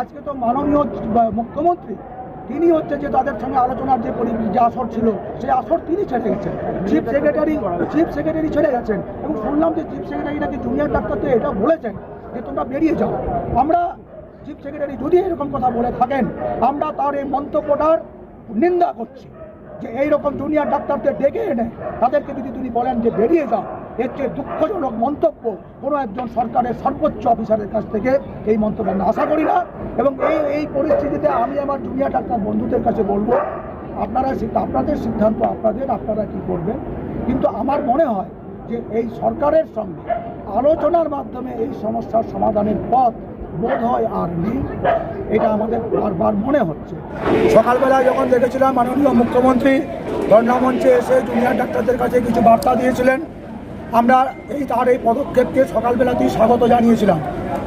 আজকে তো মাননীয় মুখ্যমন্ত্রী, তিনি হচ্ছে যে তাদের সঙ্গে আলোচনার যে যে আসর ছিল, সেই আসর তিনি ছেড়ে গেছেন চিফ সেক্রেটারি চিফ সেক্রেটারি ছেড়ে গেছেন। এবং শুনলাম যে চিফ সেক্রেটারি নাকি জুনিয়র ডাক্তারদের এটা বলেছেন যে তোমরা বেরিয়ে যাও। আমরা চিফ সেক্রেটারি যদি এরকম কথা বলে থাকেন, আমরা তার এই মন্তব্যটার নিন্দা করছি যে এইরকম জুনিয়র ডাক্তারদের ডেকে এনে তাদেরকে যদি তিনি বলেন যে বেরিয়ে যাও এর চেয়ে দুঃখজনক মন্তব্য কোনো একজন সরকারের সর্বোচ্চ অফিসারের কাছ থেকে এই মন্তব্য আমরা আশা করি না। এবং এই এই পরিস্থিতিতে আমি আমার জুনিয়র ডাক্তার বন্ধুদের কাছে বলব, আপনারা আপনাদের সিদ্ধান্ত, আপনাদের আপনারা কি করবেন? কিন্তু আমার মনে হয় যে এই সরকারের সঙ্গে আলোচনার মাধ্যমে এই সমস্যার সমাধানের পথ বোধ হয় আর নেই, এটা আমাদের বারবার মনে হচ্ছে। সকালবেলা যখন দেখেছিলাম মাননীয় মুখ্যমন্ত্রী ধর্ণামঞ্চে এসে জুনিয়র ডাক্তারদের কাছে কিছু বার্তা দিয়েছিলেন আমরা এই তার এই পদক্ষেপকে সকালবেলাতেই স্বাগত জানিয়েছিলাম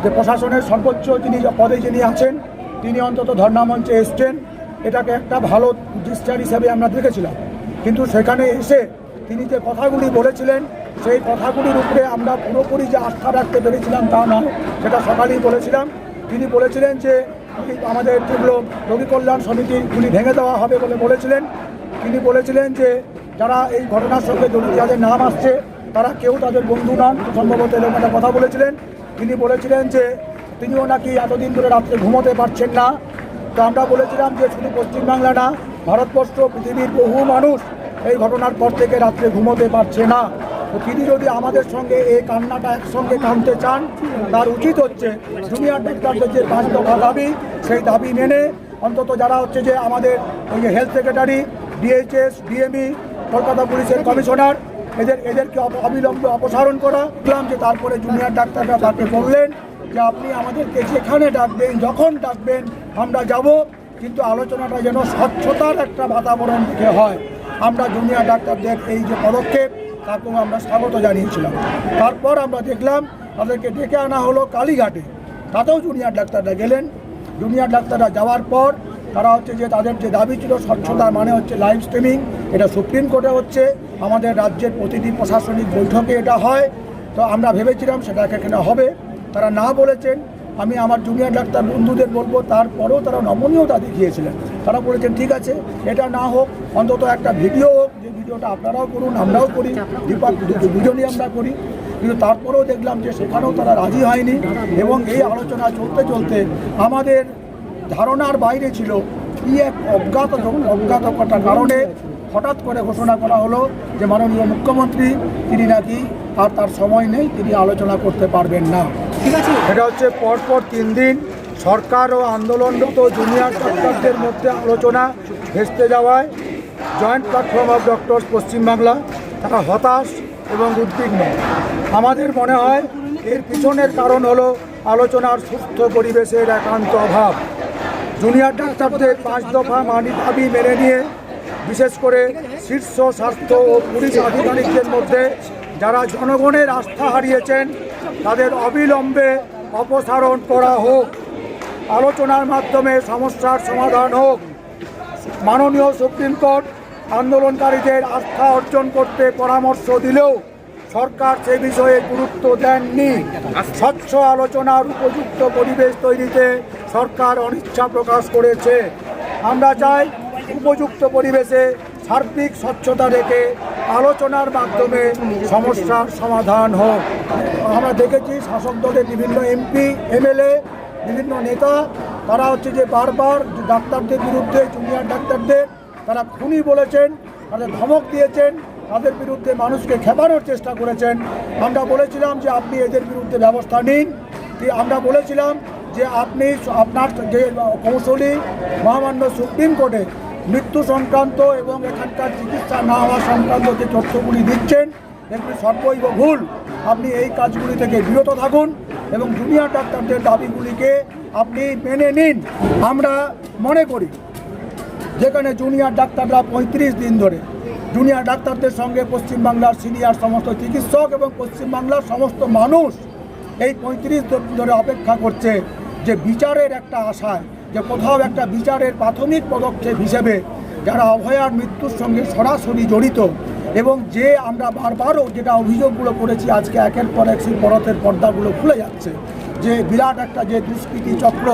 যে প্রশাসনের সর্বোচ্চ যিনি পদে যিনি আছেন, তিনি অন্তত ধর্ণামঞ্চে এসছেন। এটাকে একটা ভালো ডিসচার হিসেবে আমরা দেখেছিলাম। কিন্তু সেখানে এসে তিনি যে কথাগুলি বলেছিলেন, সেই কথাগুলির উপরে আমরা পুরোপুরি যে আস্থা রাখতে পেরেছিলাম তা নয়, সেটা সকালেই বলেছিলাম। তিনি বলেছিলেন যে আমাদের যেগুলো রোগী কল্যাণ সমিতিগুলি ভেঙে দেওয়া হবে বলে বলেছিলেন। তিনি বলেছিলেন যে, যারা এই ঘটনার সঙ্গে যাদের নাম আসছে তারা কেউ তাদের বন্ধু নন সম্ভবত এরকম একটা কথা বলেছিলেন। তিনি বলেছিলেন যে, তিনিও নাকি এতদিন ধরে রাত্রে ঘুমোতে পারছেন না। তো আমরা বলেছিলাম যে, শুধু পশ্চিমবাংলা না, ভারতবর্ষ, পৃথিবীর বহু মানুষ এই ঘটনার পর থেকে রাত্রে ঘুমোতে পারছে না। তো তিনি যদি আমাদের সঙ্গে এই কান্নাটা একসঙ্গে কানতে চান, তার উচিত হচ্ছে জুনিয়র ডাক্তারদের যে পাঁচ দফা দাবি, সেই দাবি মেনে অন্তত যারা হচ্ছে যে আমাদের ওই health secretary DHS DME Kolkata পুলিশের কমিশনার এদের, এদেরকে অবিলম্বে অপসারণ করা। দেখলাম যে তারপরে জুনিয়র ডাক্তাররা তাকে বললেন যে আপনি আমাদেরকে যেখানে ডাকবেন, যখন ডাকবেন আমরা যাব। কিন্তু আলোচনাটা যেন স্বচ্ছতার একটা বাতাবরণ থেকে হয়। আমরা জুনিয়র ডাক্তারদের এই যে পদক্ষেপ, তাকেও আমরা স্বাগত জানিয়েছিলাম। তারপর আমরা দেখলাম, তাদেরকে ডেকে আনা হলো কালীঘাটে। তাতেও জুনিয়র ডাক্তাররা গেলেন। জুনিয়র ডাক্তাররা যাওয়ার পর তারা হচ্ছে যে তাদের যে দাবি ছিল স্বচ্ছতার মানে হচ্ছে লাইভ স্ট্রিমিং, এটা সুপ্রিম কোর্টে হচ্ছে, আমাদের রাজ্যের প্রতিটি প্রশাসনিক বৈঠকে এটা হয়। তো আমরা ভেবেছিলাম সেটা এখানে হবে? তারা না বলেছেন। আমি আমার জুনিয়র ডাক্তার বন্ধুদের বলব, তারপরেও তারা নমনীয়তা দেখিয়েছিলেন। তারা বলেছেন, ঠিক আছে, এটা না হোক, অন্তত একটা ভিডিও হোক, যে ভিডিওটা আপনারাও করুন, আমরাও করি, দীপক দুজনই আমরা করি। কিন্তু তারপরেও দেখলাম যে সেখানেও তারা রাজি হয়নি। এবং এই আলোচনা চলতে চলতে আমাদের ধারণার বাইরে ছিল কি এক অজ্ঞাত অজ্ঞাতকতার কারণে হঠাৎ করে ঘোষণা করা হলো যে মাননীয় মুখ্যমন্ত্রী তিনি নাকি আর তার সময় নেই তিনি আলোচনা করতে পারবেন না। ঠিক আছে। এটা হচ্ছে পরপর তিন দিন সরকার ও আন্দোলনরত জুনিয়র ডাক্তারদের মধ্যে আলোচনা ভেস্তে যাওয়ায় joint platform of doctors Paschimbanga তারা হতাশ এবং উদ্বিগ্ন। আমাদের মনে হয় এর পিছনের কারণ হলো আলোচনার সুস্থ পরিবেশের একান্ত অভাব। জুনিয়র ডাক্তারদের পাঁচ দফা মানি দাবি মেনে নিয়ে, বিশেষ করে শীর্ষ স্বাস্থ্য ও পুলিশ আধিকারিকদের মধ্যে যারা জনগণের আস্থা হারিয়েছেন, তাদের অবিলম্বে অপসারণ করা হোক। আলোচনার মাধ্যমে সমস্যার সমাধান হোক। মাননীয় সুপ্রিম কোর্ট আন্দোলনকারীদের আস্থা অর্জন করতে পরামর্শ দিলেও সরকার সে বিষয়ে গুরুত্ব দেননি। স্বচ্ছ আলোচনার উপযুক্ত পরিবেশ তৈরিতে সরকার অনিচ্ছা প্রকাশ করেছে। আমরা চাই উপযুক্ত পরিবেশে সার্বিক স্বচ্ছতা রেখে আলোচনার মাধ্যমে সমস্যার সমাধান হোক। আমরা দেখেছি শাসক দলের বিভিন্ন এমপি, এমএলএ, বিভিন্ন নেতা, তারা হচ্ছে যে বারবার ডাক্তারদের বিরুদ্ধে, জুনিয়র ডাক্তারদের, তারা খুনি বলেছেন, তাদের ধমক দিয়েছেন, তাদের বিরুদ্ধে মানুষকে খেপানোর চেষ্টা করেছেন। আমরা বলেছিলাম যে আপনি এদের বিরুদ্ধে ব্যবস্থা নিন। আমরা বলেছিলাম যে আপনি আপনার যে কৌশলী মহামান্য সুপ্রিম কোর্টে মৃত্যু সংক্রান্ত এবং এখানকার চিকিৎসা না হওয়া সংক্রান্ত যে তথ্যগুলি দিচ্ছেন, এগুলি সর্বৈব ভুল। আপনি এই কাজগুলি থেকে বিরত থাকুন এবং জুনিয়র ডাক্তারদের দাবিগুলিকে আপনি মেনে নিন। আমরা মনে করি, যেখানে জুনিয়র ডাক্তাররা পঁয়ত্রিশ দিন ধরে, জুনিয়র ডাক্তারদের সঙ্গে পশ্চিমবাংলার সিনিয়র সমস্ত চিকিৎসক এবং পশ্চিমবাংলার সমস্ত মানুষ এই পঁয়ত্রিশ দিন ধরে অপেক্ষা করছে। যে বিচারের একটা আশায়, যে কোথাও একটা বিচারের প্রাথমিক পদক্ষেপ হিসেবে যারা অভয়ার মৃত্যুর সঙ্গে সরাসরি জড়িত এবং যে আমরা বারবারও যেটা অভিযোগগুলো করেছি আজকে একের পর এক সেই পরতের পর্দাগুলো খুলে যাচ্ছে, যে বিরাট একটা যে দুষ্কৃতি চক্র,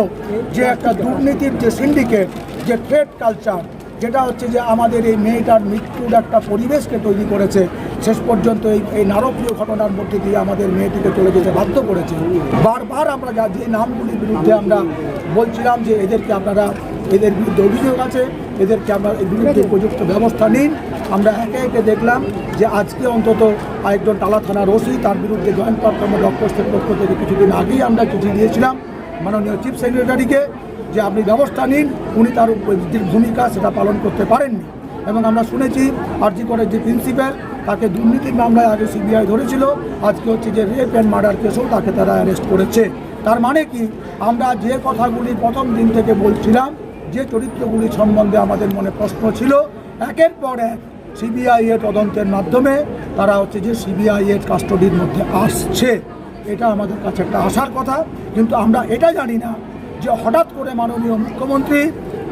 যে একটা দুর্নীতির যে সিন্ডিকেট যে ট্রেড কালচার যেটা হচ্ছে যে আমাদের এই মেয়েটার মৃত্যুর একটা পরিবেশকে তৈরি করেছে, শেষ পর্যন্ত এই এই নারকীয় ঘটনার মধ্যে দিয়ে আমাদের মেয়েটিকে চলে যেতে বাধ্য করেছে। বারবার আমরা যা, যে নামগুলির বিরুদ্ধে আমরা বলছিলাম যে এদেরকে আপনারা, এদের বিরুদ্ধে অভিযোগ আছে, এদেরকে আমরা এর বিরুদ্ধে উপযুক্ত ব্যবস্থা নিন। আমরা একে একে দেখলাম যে আজকে অন্তত আরেকজন টালা থানার ওসি, তার বিরুদ্ধে জয়েন্ট পারফর্ম ডক্টরসের পক্ষ থেকে কিছুদিন আগেই আমরা চিঠি দিয়েছিলাম। মাননীয় চিফ সেক্রেটারিকে যে আপনি ব্যবস্থা নিন, উনি তার যে ভূমিকা সেটা পালন করতে পারেননি। এবং আমরা শুনেছি আরজি করের যে প্রিন্সিপাল, তাকে দুর্নীতির মামলায় আগে সিবিআই ধরেছিল, আজকে হচ্ছে যে রেপ অ্যান্ড মার্ডার কেসও তাকে তারা অ্যারেস্ট করেছে। তার মানে কি? আমরা যে কথাগুলি প্রথম দিন থেকে বলছিলাম, যে চরিত্রগুলি সম্বন্ধে আমাদের মনে প্রশ্ন ছিল, একের পর এক সিবিআই এর তদন্তের মাধ্যমে তারা হচ্ছে যে সিবিআই এর কাস্টডির মধ্যে আসছে। এটা আমাদের কাছে একটা আসার কথা, কিন্তু আমরা এটা জানি না যে হঠাৎ করে মাননীয় মুখ্যমন্ত্রী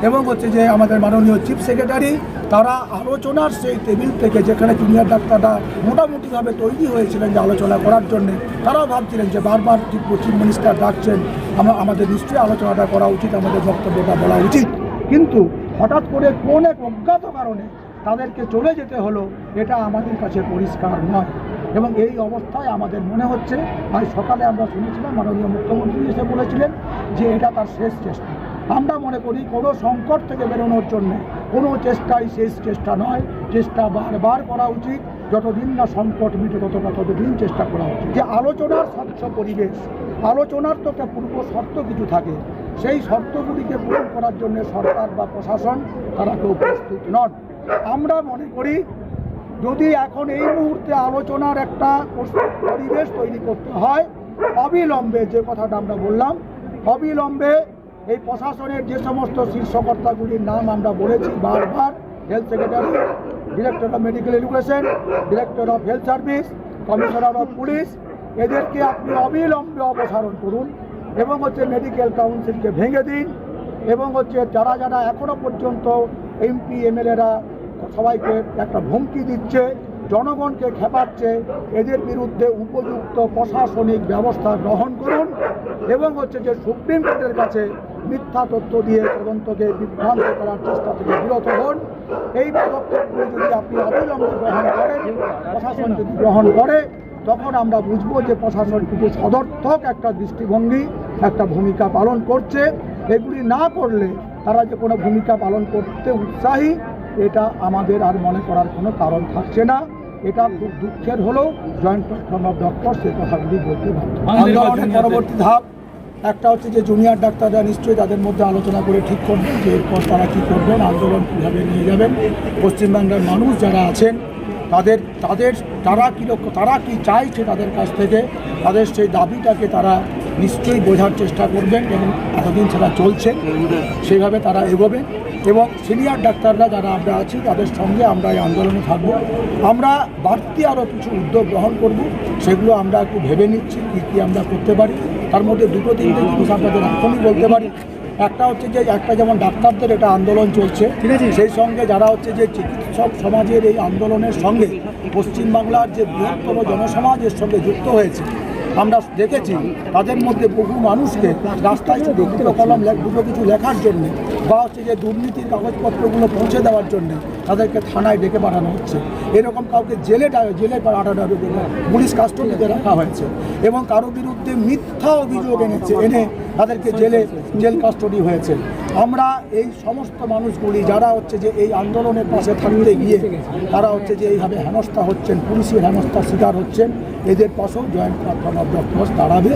এবং হচ্ছে যে আমাদের মাননীয় চিফ সেক্রেটারি, তারা আলোচনার সেই টেবিল থেকে যেখানে জুনিয়র ডাক্তাররা মোটামুটিভাবে তৈরি হয়েছিলেন যে আলোচনা করার জন্যে, তারাও ভাবছিলেন যে বারবার চিফ মিনিস্টার ডাকছেন আমরা আমাদের নিশ্চয়ই আলোচনাটা করা উচিত, আমাদের বক্তব্যটা বলা উচিত। কিন্তু হঠাৎ করে কোন এক অজ্ঞাত কারণে তাদেরকে চলে যেতে হলো, এটা আমাদের কাছে পরিষ্কার নয়। এবং এই অবস্থায় আমাদের মনে হচ্ছে আজ সকালে আমরা শুনেছিলাম মাননীয় মুখ্যমন্ত্রী এসে বলেছিলেন যে এটা তার শেষ চেষ্টা। আমরা মনে করি কোনো সংকট থেকে বেরোনোর জন্য কোনো চেষ্টাই শেষ চেষ্টা নয়। চেষ্টা বারবার করা উচিত। যতদিন না সংকট মিটে ততটা ততদিন চেষ্টা করা উচিত। যে আলোচনার স্বচ্ছ পরিবেশ, আলোচনার তো একটা পূর্ব শর্ত কিছু থাকে। সেই শর্তগুলিকে পূরণ করার জন্য সরকার বা প্রশাসন তারা কেউ প্রস্তুত নন। আমরা মনে করি যদি এখন এই মুহূর্তে আলোচনার একটা পরিবেশ তৈরি করতে হয়, অবিলম্বে যে কথাটা আমরা বললাম, অবিলম্বে এই প্রশাসনের যে সমস্ত শীর্ষকর্তাগুলির নাম আমরা বলেছি বারবার health secretary director of medical education director of health service commissioner of police এদেরকে আপনি অবিলম্বে অপসারণ করুন এবং হচ্ছে মেডিকেল কাউন্সিলকে ভেঙে দিন এবং হচ্ছে যারা যারা এখনও পর্যন্ত এমপি এমএলএরা সবাইকে একটা হুমকি দিচ্ছে, জনগণকে খেপাচ্ছে, এদের বিরুদ্ধে উপযুক্ত প্রশাসনিক ব্যবস্থা গ্রহণ করুন এবং হচ্ছে যে সুপ্রিম কোর্টের কাছে মিথ্যা তথ্য দিয়ে তদন্তকে বিভ্রান্ত করার চেষ্টা থেকে বিরত হন। এই পদক্ষেপগুলি যদি আপনি অবিলম্বে গ্রহণ করেন, প্রশাসন যদি গ্রহণ করে, তখন আমরা বুঝব যে প্রশাসন কিছু সদর্থক একটা দৃষ্টিভঙ্গি, একটা ভূমিকা পালন করছে। এগুলি না করলে তারা যে কোনো ভূমিকা পালন করতে উৎসাহী এটা আমাদের আর মনে করার কোনো কারণ থাকছে না। এটা খুব দুঃখের হলেও জয়েন্ট ডক্টর সে কথাগুলি বলতে আন্দোলনের পরবর্তী ধাপ। একটা হচ্ছে যে জুনিয়র ডাক্তাররা নিশ্চয়ই তাদের মধ্যে আলোচনা করে ঠিক করবেন যে এরপর তারা কী করবেন আন্দোলন কীভাবে নিয়ে যাবেন। পশ্চিমবাংলার মানুষ যারা আছেন তাদের তাদের তারা কী লক্ষ্য তারা কি চাইছে তাদের কাছ থেকে তাদের সেই দাবিটাকে তারা নিশ্চয়ই বোঝার চেষ্টা করবেন এবং এতদিন সেটা চলছে সেইভাবে তারা এগোবে এবং সিনিয়র ডাক্তাররা যারা আমরা আছি তাদের সঙ্গে আমরা এই আন্দোলনে থাকব। আমরা বাড়তি আরও কিছু উদ্যোগ গ্রহণ করব সেগুলো আমরা একটু ভেবে নিচ্ছি কী কী আমরা করতে পারি। তার মধ্যে দুটো তিনটে জিনিস আপনাদের এখনই বলতে পারি। একটা হচ্ছে যে একটা যেমন ডাক্তারদের এটা আন্দোলন চলছে ঠিক আছে। সেই সঙ্গে যারা হচ্ছে যে চিকিৎসক সমাজের এই আন্দোলনের সঙ্গে পশ্চিমবাংলার যে বৃহত্তম জনসমাজের সঙ্গে যুক্ত হয়েছে আমরা দেখেছি তাদের মধ্যে বহু মানুষকে রাস্তায় শুধু কলম দুটো কিছু লেখার জন্য বা হচ্ছে যে দুর্নীতির কাগজপত্রগুলো পৌঁছে দেওয়ার জন্য তাদেরকে থানায় ডেকে পাঠানো হচ্ছে। এরকম কাউকে জেলে জেলে পাঠানো পুলিশ কাস্টডিতে রাখা হয়েছে এবং কারও বিরুদ্ধে মিথ্যা অভিযোগ এনেছে, এনে তাদেরকে জেলে, জেল কাস্টডি হয়েছে। আমরা এই সমস্ত মানুষগুলি যারা হচ্ছে যে এই আন্দোলনের পাশে থাকতে গিয়ে তারা হচ্ছে যে এইভাবে হেনস্থা হচ্ছেন, পুলিশের হেনস্থার শিকার হচ্ছেন, এদের পাশেও জয়েন্ট প্ল্যাটফর্ম অফ ডক্টরস দাঁড়াবে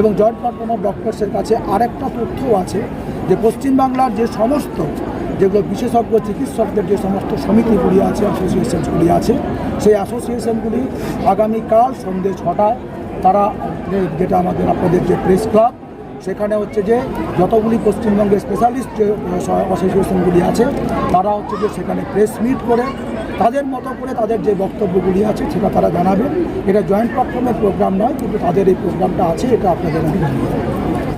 এবং জয়েন্ট প্ল্যাটফর্ম অফ ডক্টরসের কাছে আরেকটা তথ্য আছে যে পশ্চিমবাংলার যে সমস্ত যেগুলো বিশেষজ্ঞ চিকিৎসকদের যে সমস্ত সমিতিগুলি আছে অ্যাসোসিয়েশনগুলি আছে, সেই অ্যাসোসিয়েশনগুলি আগামীকাল সন্ধ্যে ছটায় তারা যেটা আমাদের আপনাদের যে প্রেস ক্লাব সেখানে হচ্ছে যে যতগুলি পশ্চিমবঙ্গের স্পেশালিস্ট যে অ্যাসোসিয়েশনগুলি আছে, তারা হচ্ছে যে সেখানে প্রেস মিট করে, তাদের মতো করে তাদের যে বক্তব্যগুলি আছে সেটা তারা জানাবে এটা জয়েন্ট প্ল্যাটফর্মের প্রোগ্রাম নয়, কিন্তু তাদের এই প্রোগ্রামটা আছে, এটা আপনাদের আমি।